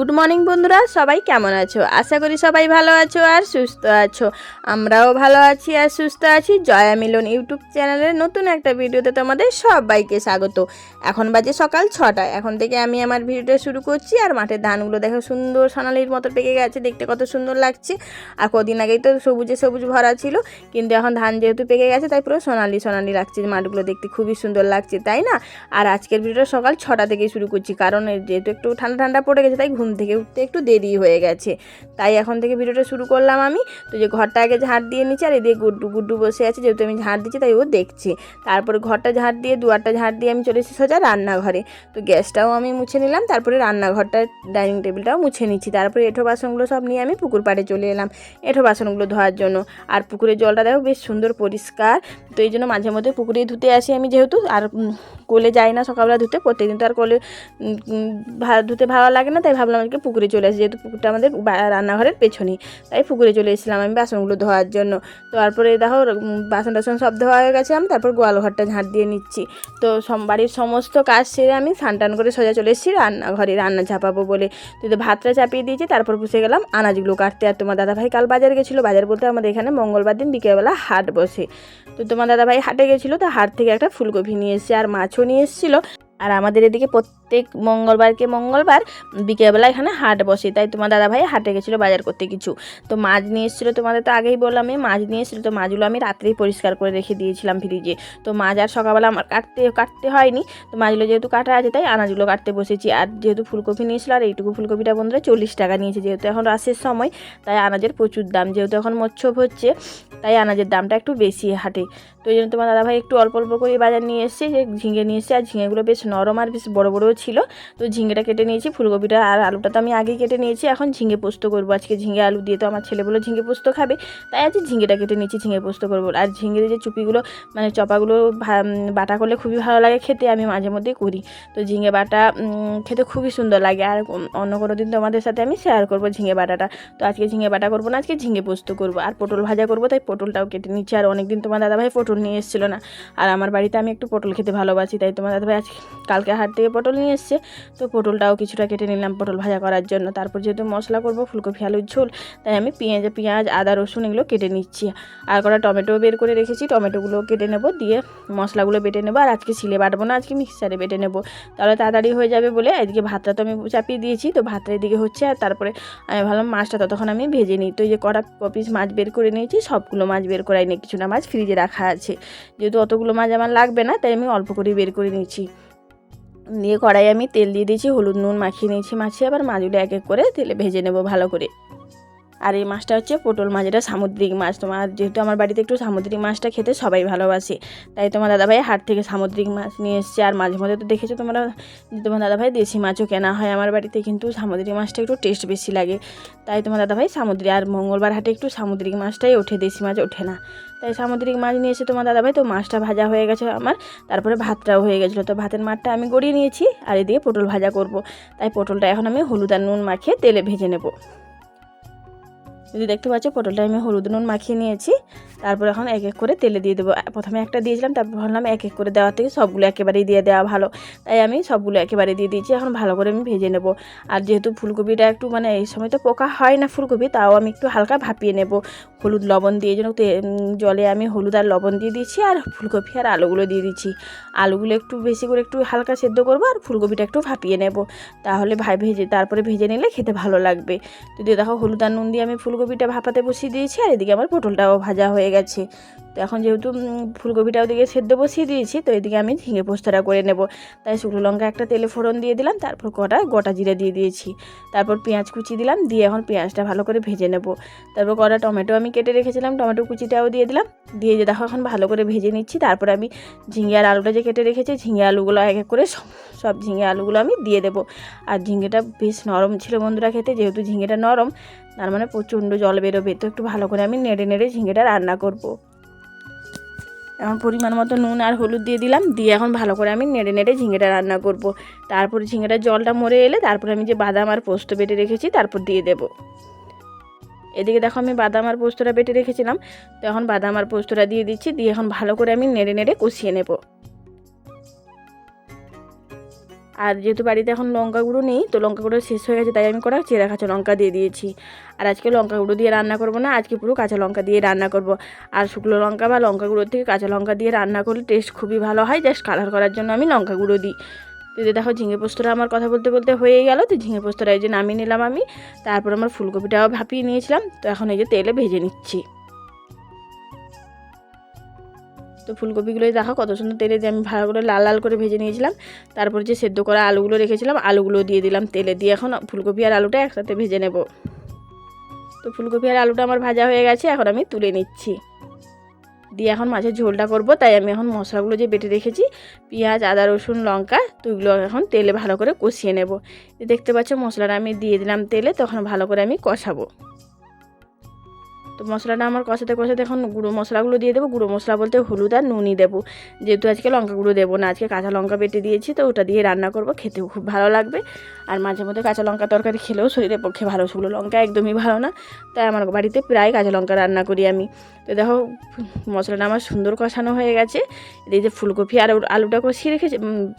Good morning বন্ধুরা সবাই কেমন আছো? আশা করি সবাই ভালো আছো আর সুস্থ আছো। আমরাও ভালো আছি আর সুস্থ আছি। জয়া মিলন ইউটিউব চ্যানেলের নতুন একটা ভিডিওতে তোমাদের সবাইকে স্বাগত। এখন বাজে সকাল ছটা। এখন থেকে আমি আমার ভিডিওটা শুরু করছি আর মাঠের ধানগুলো দেখো সুন্দর সোনালির মতো পেকে গেছে, দেখতে কত সুন্দর লাগছে। আর কদিন আগেই তো সবুজে সবুজ ভরা ছিল, কিন্তু এখন ধান যেহেতু পেকে গেছে, তাই পুরো সোনালি সোনালি লাগছে মাঠগুলো দেখতে খুবই সুন্দর লাগছে, তাই না? আর আজকের ভিডিওটা সকাল ছটা থেকেই শুরু করছি, কারণ যেহেতু একটু ঠান্ডা ঠান্ডা পড়ে গেছে, তাই ঘুম থেকে উঠতে একটু দেরি হয়ে গেছে। তাই এখন থেকে ভিডিওটা শুরু করলাম আমি। তো যে ঘরটা আগে ঝাঁট দিয়ে নিচ্ছে আর এদিকে গুড্ডু গুড্ডু বসে আছে, যেহেতু আমি ঝাঁট দিচ্ছি তাই ও দেখছে। তারপরে ঘরটা ঝাঁট দিয়ে, দুয়ারটা ঝাঁট দিয়ে আমি চলে এসেছি সোজা রান্নাঘরে। তো গ্যাসটাও আমি মুছে নিলাম, তারপরে রান্নাঘরটা, ডাইনিং টেবিলটাও মুছে নিচ্ছি। তারপরে এঁঠো বাসনগুলো সব নিয়ে আমি পুকুর পাড়ে চলে এলাম এঁঠো বাসনগুলো ধোয়ার জন্য। আর পুকুরের জলটা দেখো বেশ সুন্দর পরিষ্কার, তো এই জন্য মাঝে মধ্যে পুকুরেই ধুতে আসি আমি যেহেতু। আর কোলে যাই না সকালবেলা ধুতে, প্রত্যেকদিন তো আর কোলে ধুতে ভালো লাগে না, তাই ভাবলাম আজকে পুকুরে চলে আসি, যেহেতু পুকুরটা আমাদের রান্নাঘরের পেছনেই। তাই পুকুরে চলে এসেছিলাম আমি বাসনগুলো ধোয়ার জন্য। তো তারপরে দেখো বাসন টাসন সব ধোয়া হয়ে গেছে, আমি তারপর গোয়াল ঘরটা ঝাঁট দিয়ে নিচ্ছি। তো বাড়ির সমস্ত কাজ সেরে আমি স্নান টান করে সোজা চলে এসেছি, রান্নাঘরে রান্না চাপাবো বলে। তো ভাতটা চাপিয়ে দিয়েছি, তারপর বসে গেলাম আনাজগুলো কাটতে। আর তোমার দাদাভাই কাল বাজার গেছিল, বাজার বলতে আমাদের এখানে মঙ্গলবার দিন বিকেলবেলা হাট বসে। তো তোমার দাদাভাই হাটে গেছিল, তো হাট থেকে একটা ফুলকপি নিয়ে এসেছে, আর মাছও নিয়ে এসেছিল। আর আমাদের এদিকে প্রত্যেক মঙ্গলবারকে মঙ্গলবার বিকেলবেলা এখানে হাট বসে। তাই তোমার দাদাভাই হাটে গেছিল বাজার করতে কিছু। তো মাছ নিয়ে এসেছিল তোমাদের তো আগেই বললাম আমি, মাছ নিয়ে এসেছিল তো মাছগুলো আমি রাত্রেই পরিষ্কার করে রেখে দিয়েছিলাম ফ্রিজে। তো মাছ আর সকালবেলা আমার কাটতে কাটতে হয়নি। তো মাছগুলো যেহেতু কাটা আছে তাই আনাজগুলো কাটতে বসেছি। আর যেহেতু ফুলকপি নিয়েছিল আর এইটুকু ফুলকপিটা বন্ধুরা চল্লিশ টাকা নিয়েছে, যেহেতু এখন রাসের সময়, তাই আনাজের প্রচুর দাম। যেহেতু এখন মৎস্যব হচ্ছে, তাই আনাজের দামটা একটু বেশি হাটে। তো এই জন্য তোমার দাদাভাই একটু অল্প অল্প করে বাজার নিয়ে এসেছে, যে ঝিঙে নিয়ে এসেছে আর ঝিঙেগুলো বেশ নরম আর বেশ বড় বড়ও ছিল। তো ঝিঙেটা কেটে নিয়েছি, ফুলকপিটা আর আলুটা তো আমি আগেই কেটে নিয়েছি। এখন ঝিঙে পোস্ত করব। আজকে ঝিঙে আলু দিয়ে তো আমার ছেলে বলে ঝিঙে পোস্ত খাবে। তাই আজকে ঝিঙেটা কেটে নিয়েছি ঝিঙে পোস্ত করব। আর ঝিঙের যে চুপিগুলো মানে চপাগুলো বাটা করলে খুবই ভালো লাগে, খেতে আমি মাঝে মধ্যেই করি। তো ঝিঙে বাটা খেতে খুবই সুন্দর লাগে। আর অন্য কোনো দিন তোমাদের সাথে আমি শেয়ার করব ঝিঙে বাটাটা। তো আজকে ঝিঙে বাটা করব না, আজকে ঝিঙে পোস্ত করব। আর পটল ভাজা করব, তাই পটলটাও কেটে নিচ্ছি। আর অনেকদিন তোমার দাদাভাই পটল নিয়ে এসেছিল না। আর আমার বাড়িতে আমি একটু পটল খেতে ভালোবাসি, তাই তোমার দাদাভাই আজকে কালকে হাট থেকে পটল নিয়ে এসছে। তো পটলটাও কিছুটা কেটে নিলাম পটল ভাজা করার জন্য। তারপর যেহেতু মশলা করব, ফুলকপি, আলুর ঝোল, তাই আমি পেঁয়াজ পেঁয়াজ, আদা, রসুন এগুলো কেটে নিচ্ছি। আর কটা টমেটো বের করে রেখেছি, টমেটোগুলো কেটে নেব, দিয়ে মশলাগুলো বেটে নেব। আর আজকে শিলে বাটবো না, আজকে মিক্সারে বেটে নেব। তাহলে তাড়াতাড়ি হয়ে যাবে বলে এদিকে ভাতটা তো আমি চাপিয়ে দিয়েছি, তো ভাতটা এদিকে হচ্ছে আর তারপরে আমি ভাবলাম মাছটা ততক্ষণ আমি ভেজে নিই। তো এই যে কটা পিস মাছ বের করে নিয়েছি, সবগুলো মাছ বের করাই নিই কিছুটা মাছ ফ্রিজে রাখা আছে। যেহেতু অতগুলো মাছ আমার লাগবে না, তাই আমি অল্প করে বের করে নিয়েছি। দিয়ে কড়াই আমি তেল দিয়ে দিয়েছি, হলুদ নুন মাখিয়ে নিয়েছি মাছে আবার মাছগুলো এক এক করে তেলে ভেজে নেব ভালো করে। আর এই মাছটা হচ্ছে পটল মাছ, এটা সামুদ্রিক মাছ। তোমার যেহেতু আমার বাড়িতে একটু সামুদ্রিক মাছটা খেতে সবাই ভালোবাসে, তাই তোমার দাদাভাই হাট থেকে সামুদ্রিক মাছ নিয়ে এসছে। আর মাঝে মধ্যে তো দেখেছ তোমরা তোমার দাদাভাই দেশি মাছও কেনা হয়। আমার বাড়িতে কিন্তু সামুদ্রিক মাছটা একটু টেস্ট বেশি লাগে, তাই তোমার দাদাভাই সামুদ্রিক। আর মঙ্গলবার হাটে একটু সামুদ্রিক মাছটাই ওঠে, দেশি মাছ ওঠে না। তাই সামুদ্রিক মাছ নিয়ে এসে তোমার দাদাভাই তো মাছটা ভাজা হয়ে গেছে আমার, তারপরে ভাতটাও হয়ে গেছিল। তো ভাতের মাঠটা আমি গড়িয়ে নিয়েছি, আর এদিকে পটল ভাজা করব। তাই পটলটা এখন আমি হলুদ আর নুন মাখিয়ে তেলে ভেজে নেব। যদি দেখতে পাচ্ছ, পটলটা আমি হলুদ নুন মাখিয়ে নিয়েছি। তারপর এখন এক এক করে তেলে দিয়ে দেবো। প্রথমে একটা দিয়েছিলাম, তারপর ভাবলাম এক এক করে দেওয়ার থেকে সবগুলো একেবারেই দিয়ে দেওয়া ভালো। তাই আমি সবগুলো একেবারে দিয়ে দিয়েছি, এখন ভালো করে আমি ভেজে নেব। আর যেহেতু ফুলকপিটা একটু মানে এই সময় তো পোকা হয় না ফুলকপি, তাও আমি একটু হালকা ভাপিয়ে নেব। হলুদ লবণ দিয়ে যেন জলে আমি হলুদ আর লবণ দিয়ে দিচ্ছি আর ফুলকপি আর আলুগুলো দিয়ে দিচ্ছি আলুগুলো একটু বেশি করে একটু হালকা সেদ্ধ করব, আর ফুলকপিটা একটু ভাপিয়ে নেব। তাহলে ভাই ভেজে তারপরে ভেজে নিলে খেতে ভালো লাগবে। যদি দেখো হলুদ আর নুন দিয়ে আমি ফুলকপিটা ভাপাতে বসিয়ে দিয়েছি আর এদিকে আমার পটলটাও ভাজা হয়ে গেছে। তো এখন যেহেতু ফুলকপিটা ওদিকে সেদ্ধ বসিয়ে দিয়েছি, তো এদিকে আমি ঝিঙে পোস্তটা করে নেব। তাই শুকনো লঙ্কা একটা তেলে ফোড়ন দিয়ে দিলাম, তারপর কটা, গোটা জিরে দিয়ে দিয়েছি। তারপর পেঁয়াজ কুচি দিলাম, দিয়ে এখন পেঁয়াজটা ভালো করে ভেজে নেব। তারপর কটা টমেটো আমি কেটে রেখেছিলাম, টমেটো কুচিটাও দিয়ে দিলাম। দিয়ে যে দেখো এখন ভালো করে ভেজে নিচ্ছি, তারপর আমি ঝিঙে আর আলুটা যে কেটে রেখেছি, ঝিঙে আলুগুলো এক এক করে সব ঝিঙে আলুগুলো আমি দিয়ে দেবো। আর ঝিঙেটা বেশ নরম ছিল বন্ধুরা খেতে, যেহেতু ঝিঙেটা নরম তার মানে প্রচণ্ড জল বেরোবে, তো একটু ভালো করে আমি নেড়ে নেড়ে ঝিঙেটা রান্না করব। এখন পরিমাণ মতো নুন আর হলুদ দিয়ে দিলাম, দিয়ে এখন ভালো করে আমি নেড়ে নেড়ে ঝিঙেটা রান্না করব। তারপর ঝিঙেটার জলটা মরে এলে তারপর আমি যে বাদাম আর পোস্ত বেটে রেখেছি তারপর দিয়ে দেবো। এদিকে দেখো আমি বাদাম আর পোস্তটা বেটে রেখেছিলাম, তো এখন বাদাম আর পোস্তটা দিয়ে দিচ্ছি, দিয়ে এখন ভালো করে আমি নেড়ে নেড়ে কষিয়ে নেব। আর যেহেতু বাড়িতে এখন লঙ্কা গুঁড়ো নেই, তো লঙ্কা গুঁড়ো শেষ হয়ে গেছে, তাই আমি করা চেরা কাঁচা লঙ্কা দিয়ে দিয়েছি। আর আজকে লঙ্কা গুঁড়ো দিয়ে রান্না করব না, আজকে পুরো কাঁচা লঙ্কা দিয়ে রান্না করব। আর শুকনো লঙ্কা বা লঙ্কা গুঁড়োর থেকে কাঁচা লঙ্কা দিয়ে রান্না করলে টেস্ট খুবই ভালো হয় জাস্ট কালার করার জন্য আমি লঙ্কা গুঁড়ো দিই। তো দেখো, ঝিঙে পোস্তটা আমার কথা বলতে বলতে হয়ে গেল, তো ঝিঙে পোস্তটা এই যে নামিয়ে নিলাম আমি। তারপর আমার ফুলকপিটাও ভাপিয়ে নিয়েছিলাম, তো এখন এই যে তেলে ভেজে নিচ্ছি। তো ফুলকপিগুলোই দেখো কত সুন্দর তেলে দিয়ে আমি ভালো করে লাল লাল করে ভেজে নিয়েছিলাম। তারপর যে সেদ্ধ করা আলুগুলো রেখেছিলাম আলুগুলো দিয়ে দিলাম তেলে দিয়ে। এখন ফুলকপি আর আলুটা একসাথে ভেজে নেব। তো ফুলকপি আর আলুটা আমার ভাজা হয়ে গেছে, এখন আমি তুলে নিচ্ছি। দিয়ে এখন মাছের ঝোলটা করব, তাই আমি এখন মশলাগুলো যে বেটে রেখেছি, পেঁয়াজ, আদা, রসুন, লঙ্কা, তো ওইগুলো এখন তেলে ভালো করে কষিয়ে নেব। দেখতে পাচ্ছ মশলাটা আমি দিয়ে দিলাম তেলে, তখন ভালো করে আমি কষাবো। তো মশলাটা আমার কষাতে কষাতে এখন গুঁড়ো মশলাগুলো দিয়ে দেবো। গুঁড়ো মশলা বলতে হলুদ আর নুনই দেবো। যেহেতু আজকে লঙ্কা গুঁড়ো দেবো না, আজকে কাঁচা লঙ্কা বেটে দিয়েছি, তো ওটা দিয়ে রান্না করব। খেতেও খুব ভালো লাগবে। আর মাঝে মধ্যে কাঁচা লঙ্কা তরকারি খেলেও শরীরের পক্ষে ভালো। শুকনো লঙ্কা একদমই ভালো না। তাই আমার বাড়িতে প্রায় কাঁচা লঙ্কা রান্না করি আমি। তো দেখো, মশলাটা আমার সুন্দর কষানো হয়ে গেছে। এই যে ফুলকপি আর আলুটা কষিয়ে রেখেছি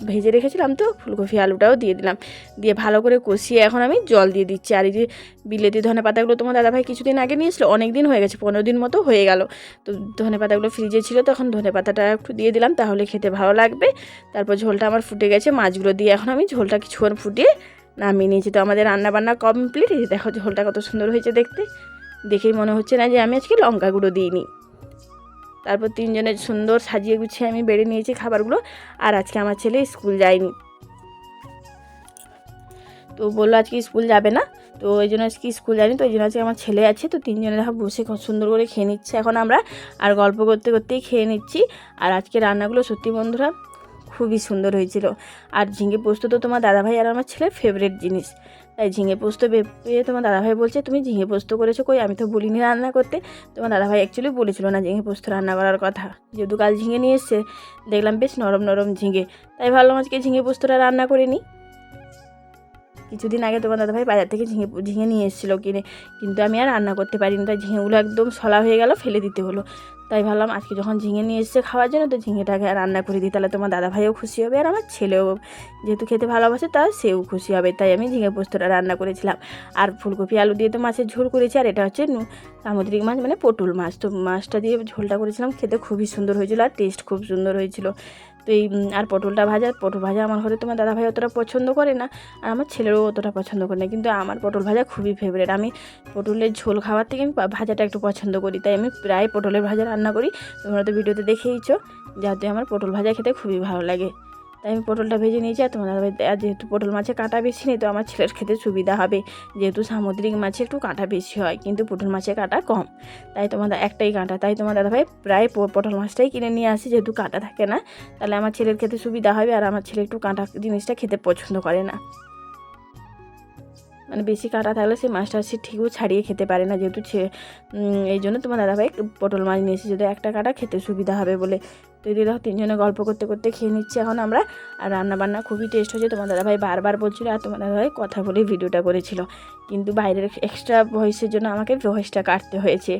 ভেজে রেখেছিলাম তো, ফুলকপি আলুটাও দিয়ে দিলাম। দিয়ে ভালো করে কষিয়ে এখন আমি জল দিয়ে দিচ্ছি। আর এই যে বিলেতি ধনে পাতাগুলো তোমার দাদাভাই কিছুদিন আগে নিয়েছিল অনেক দিন হয়ে গেছে, পনেরো দিন মতো হয়ে গেল। তো ধনে পাতাগুলো ফ্রিজে ছিল, তখন ধনে পাতাটা একটু দিয়ে দিলাম, তাহলে খেতে ভালো লাগবে। তারপর ঝোলটা আমার ফুটে গেছে, মাছগুলো দিয়ে এখন আমি ঝোলটা কিছুক্ষণ ফুটিয়ে নামিয়ে নিয়েছি। তো আমাদের রান্না বান্না কমপ্লিট এই দেখো ঝোলটা কত সুন্দর হয়েছে দেখতে। দেখেই মনে হচ্ছে না যে আমি আজকে লঙ্কা গুঁড়ো দিইনি। তারপর তিনজনের সুন্দর সাজিয়ে গুছিয়ে আমি বেড়ে নিয়েছি খাবারগুলো। আর আজকে আমার ছেলে স্কুল যায়নি। তো বলল আজকে স্কুল যাবে না, তো ওই জন্য আজকে স্কুল যায়নি, তো ওই জন্য আজকে আমার ছেলে আছে, তো তিনজনে দেখো বসে খুব সুন্দর করে খেয়ে নিচ্ছে। এখন আমরা আর গল্প করতে করতেই খেয়ে নিচ্ছি। আর আজকে রান্নাগুলো সত্যি বন্ধুরা খুবই সুন্দর হয়েছিল। আর ঝিঙে পোস্ত তো তোমার দাদাভাই আর আমার ছেলের ফেভারিট জিনিস। তাই ঝিঙে পোস্ত পেয়ে তোমার দাদাভাই বলছে, তুমি ঝিঙে পোস্ত করেছ কই? আমি তো বলিনি রান্না করতে। তোমার দাদাভাই অ্যাকচুয়ালি বলেছিল না ঝিঙে পোস্ত রান্না করার কথা। যেহেতু কাল ঝিঙে নিয়ে এসছে, দেখলাম বেশ নরম নরম ঝিঙে। তাই ভাবলাম আজকে ঝিঙে পোস্তটা রান্না করে নিই। কিছুদিন আগে তোমার দাদাভাই বাজার থেকে ঝিঙে ঝিঙে নিয়ে এসেছিল কিনে। কিন্তু আমি আর রান্না করতে পারিনি। তাই ঝিঙেগুলো একদম সলা হয়ে গেল, ফেলে দিতে হলো। তাই ভাবলাম আজকে যখন ঝিঙে নিয়ে এসছে খাওয়ার জন্য, তো ঝিঙেটাকে রান্না করে দিই। তাহলে তোমার দাদাভাইও খুশি হবে আর আমার ছেলেও। যেহেতু খেতে ভালোবাসে তা সেও খুশি হবে। তাই আমি ঝিঙে পোস্তটা রান্না করেছিলাম। আর ফুলকপি আলু দিয়ে তো মাছের ঝোল করেছি, আর এটা হচ্ছে সামুদ্রিক মাছ মানে পটল মাছ। তো মাছটা দিয়ে ঝোলটা করেছিলাম, খেতে খুবই সুন্দর হয়েছিল আর টেস্ট খুব সুন্দর হয়েছিল। তো এই আর পটলটা ভাজা, পটল ভাজা আমার ঘরে তোমার দাদা ভাই অতটা পছন্দ করে না, আর আমার ছেলেরও অতটা পছন্দ করে না, কিন্তু আমার পটল ভাজা খুবই ফেভারেট আমি পটলের ঝোল খাওয়ার থেকে আমি ভাজাটা একটু পছন্দ করি, তাই আমি প্রায় পটলের ভাজা রান্না করি। তোমরা তো ভিডিওতে দেখেইছো, যাতে আমার পটল ভাজা খেতে খুবই ভালো লাগে। তাই আমি পটলটা ভেজে নিয়েছি আর দাদাভাই আর যেহেতু পটল মাছে কাঁটা বেশি নেই, তো আমার ছেলের খেতে সুবিধা হবে। যেহেতু সামুদ্রিক মাছে একটু কাঁটা বেশি হয়, কিন্তু পটল মাছে কাঁটা কম। তাই তোমাদের একটাই কাঁটা। তাই তোমার দাদাভাই প্রায় পটল মাছটাই কিনে নিয়ে আসি, যেহেতু কাঁটা থাকে না। তাহলে আমার ছেলের খেতে সুবিধা হবে আর আমার ছেলে একটু কাঁটা জিনিসটা খেতে পছন্দ করে না। মানে বেশি কাঁটা থাকলে সেই মাছটা সে ঠিকও ছাড়িয়ে খেতে পারে না, যেহেতু এই জন্য তোমার দাদাভাই পটল মাছ নিয়ে এসে যদি একটা কাঁটা খেতে সুবিধা হবে বলে তো এই দেখো তিনজনে গল্প করতে করতে খেয়ে নিচ্ছি এখন আমরা। আর রান্না বান্না খুবই টেস্ট হয়েছে। তোমার দাদাভাই বারবার বলছিল আর তোমার দাদাভাই কথা বলে ভিডিওটা করেছিল। কিন্তু বাইরের এক্সট্রা ভয়েসের জন্য আমাকে ভয়েসটা কাটতে হয়েছে।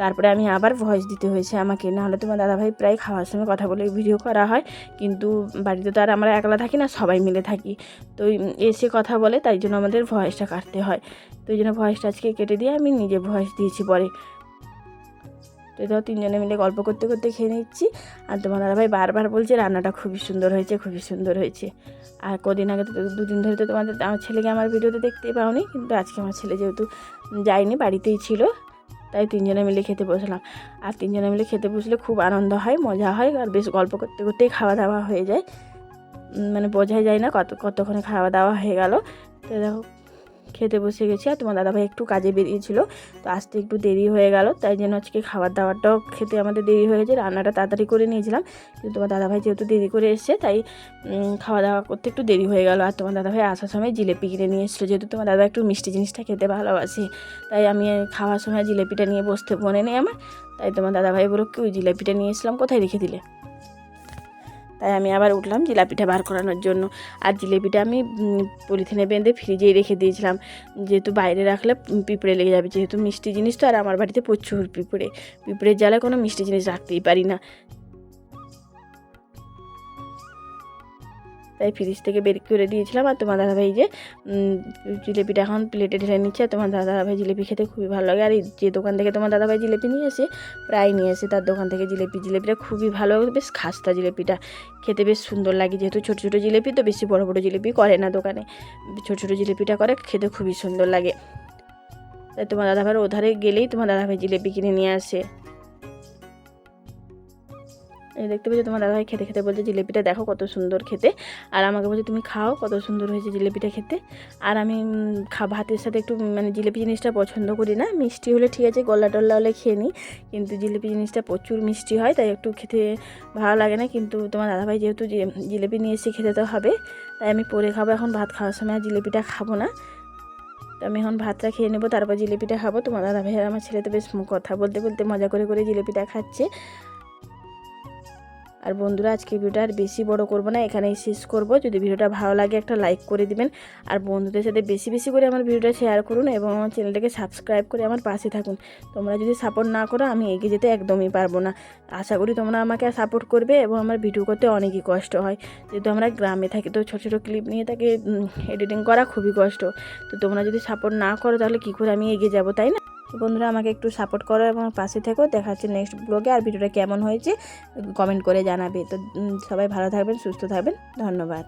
তারপরে আমি আবার ভয়েস দিতে হয়েছে আমাকে। নাহলে তোমার দাদাভাই প্রায় খাওয়ার সময় কথা বলে ভিডিও করা হয়। কিন্তু বাড়িতে তো আর আমরা একলা থাকি না, সবাই মিলে থাকি। তো এসে কথা বলে, তাই জন্য আমাদের ভয়েসটা কাটতে হয়। তো এই জন্য ভয়েসটা আজকে কেটে দিয়ে আমি নিজে ভয়েস দিয়েছি পরে। তো ধরো তিনজনে মিলে গল্প করতে করতে খেয়ে নিচ্ছি। আর তোমার দাদাভাই বারবার বলছে, রান্নাটা খুবই সুন্দর হয়েছে, খুবই সুন্দর হয়েছে। আর কদিন আগে তো দুদিন ধরে তো তোমাদের আমার ছেলেকে আমার ভিডিওতে দেখতেই পাওনি, কিন্তু আজকে আমার ছেলে যেহেতু যায়নি, বাড়িতেই ছিল, তাই তিনজনে মিলে খেতে বসলাম। আর তিনজনে মিলে খেতে বসলে খুব আনন্দ হয়, মজা হয়, আর বেশ গল্প করতে করতেই খাওয়া দাওয়া হয়ে যায়। মানে বোঝাই যায় না কত, কতক্ষণে খাওয়া দাওয়া হয়ে গেল। তো দেখো খেতে বসে গেছি আর তোমার দাদাভাই একটু কাজে বেরিয়েছিল। তো আসতে একটু দেরি হয়ে গেল, তাই জন্য আজকে খাবার দাবারটাও খেতে আমাদের দেরি হয়ে গেছে, রান্নাটা তাড়াতাড়ি করে নিয়েছিলাম। কিন্তু তোমার দাদাভাই যেহেতু দেরি করে এসছে, তাই খাওয়া দাওয়া করতে একটু দেরি হয়ে গেল। আর তোমার দাদাভাই আসার সময় জিলেপি কিনে নিয়ে এসেছিল, যেহেতু তোমার দাদা একটু মিষ্টি জিনিসটা খেতে ভালোবাসে। তাই আমি খাওয়ার সময় জিলেপিটা নিয়ে বসতে মনে নেই আমার, তাই তোমার দাদাভাই বলো কি ওই জিলেপিটা নিয়ে এসলাম কোথায় রেখে দিলে? তাই আমি আবার উঠলাম জিলাপিটা বার করানোর জন্য। আর জিলেপিটা আমি পলিথিনে বেঁধে ফ্রিজেই রেখে দিয়েছিলাম। যেহেতু বাইরে রাখলে পিঁপড়ে লেগে যাবে। যেহেতু মিষ্টি জিনিস, তো আর আমার বাড়িতে প্রচুর পিঁপড়ে। পিঁপড়ের জ্বালায় কোনো মিষ্টি জিনিস রাখতেই পারি না। তাই ফ্রিজ থেকে বের করে দিয়েছিলাম আর তোমার দাদাভাই যে জিলেপিটা এখন প্লেটে ঢেলে নিচ্ছে তোমার দাদাভাই জিলেপি খেতে খুবই ভালো লাগে। আর যে দোকান থেকে তোমার দাদাভাই জিলেপি নিয়ে এসে প্রায় নিয়ে এসে তার দোকান থেকে জিলেপি। জিলেপিটা খুবই ভালো, বেশ খাস্তা জিলেপিটা। খেতে বেশ সুন্দর লাগে, যেহেতু ছোটো ছোটো জিলেপি তো বেশি বড় বড় জিলেপি করে না দোকানে। ছোটো ছোটো জিলেপিটা করে, খেতে খুবই সুন্দর লাগে। তাই তোমার দাদাভাইয়ের ওধারে গেলেই তোমার দাদাভাই জিলেপি কিনে নিয়ে আসে। এই দেখতে পেয়েছ তোমার দাদাভাই খেতে খেতে বলছে, জিলেপিটা দেখো কত সুন্দর খেতে। আর আমাকে বলছে, তুমি খাও, কত সুন্দর হয়েছে জিলেপিটা খেতে। আর আমি খা ভাতের সাথে একটু মানে জিলেপি জিনিসটা পছন্দ করি না। মিষ্টি হলে ঠিক আছে, গলা টল্লা হলে খেয়ে নিই। কিন্তু জিলেপি জিনিসটা প্রচুর মিষ্টি হয়, তাই একটু খেতে ভালো লাগে না। কিন্তু তোমার দাদাভাই যেহেতু জিলেপি নিয়ে এসে খেতে তো হবে, তাই আমি পরে খাব। এখন ভাত খাওয়ার সময় আর জিলেপিটা খাব না। তো আমি এখন ভাতটা খেয়ে নেব, তারপর জিলেপিটা খাব। তোমার দাদা ভাই আর আমার ছেলে তো বেশ কথা বলতে বলতে মজা করে করে জিলেপিটা খাচ্ছে। আর বন্ধুরা, আজকে ভিডিওটা আর বেশি বড় করব না, এখানেই শেষ করব। যদি ভিডিওটা ভালো লাগে একটা লাইক করে দিবেন, আর বন্ধুদের সাথে বেশি বেশি করে আমার ভিডিওটা শেয়ার করুন এবং আমার চ্যানেলটাকে সাবস্ক্রাইব করে আমার পাশে থাকুন। তোমরা যদি সাপোর্ট না করো, আমি এগিয়ে যেতে একদমই পারব না। আশা করি তোমরা আমাকে সাপোর্ট করবে এবং আমার ভিডিও করতে অনেকই কষ্ট হয়। যেহেতু আমরা গ্রামে থাকি, তো ছোটো ছোটো ক্লিপ নিয়ে তাকে এডিটিং করা খুবই কষ্ট। তো তোমরা যদি সাপোর্ট না করো, তাহলে কী করে আমি এগিয়ে যাব, তাই না? তো বন্ধুরা, আমাকে একটু সাপোর্ট করো এবং পাশে থেকেও দেখা হচ্ছে নেক্সট ব্লগে আর ভিডিওটা কেমন হয়েছে কমেন্ট করে জানাবে। তো সবাই ভালো থাকবেন, সুস্থ থাকবেন। ধন্যবাদ।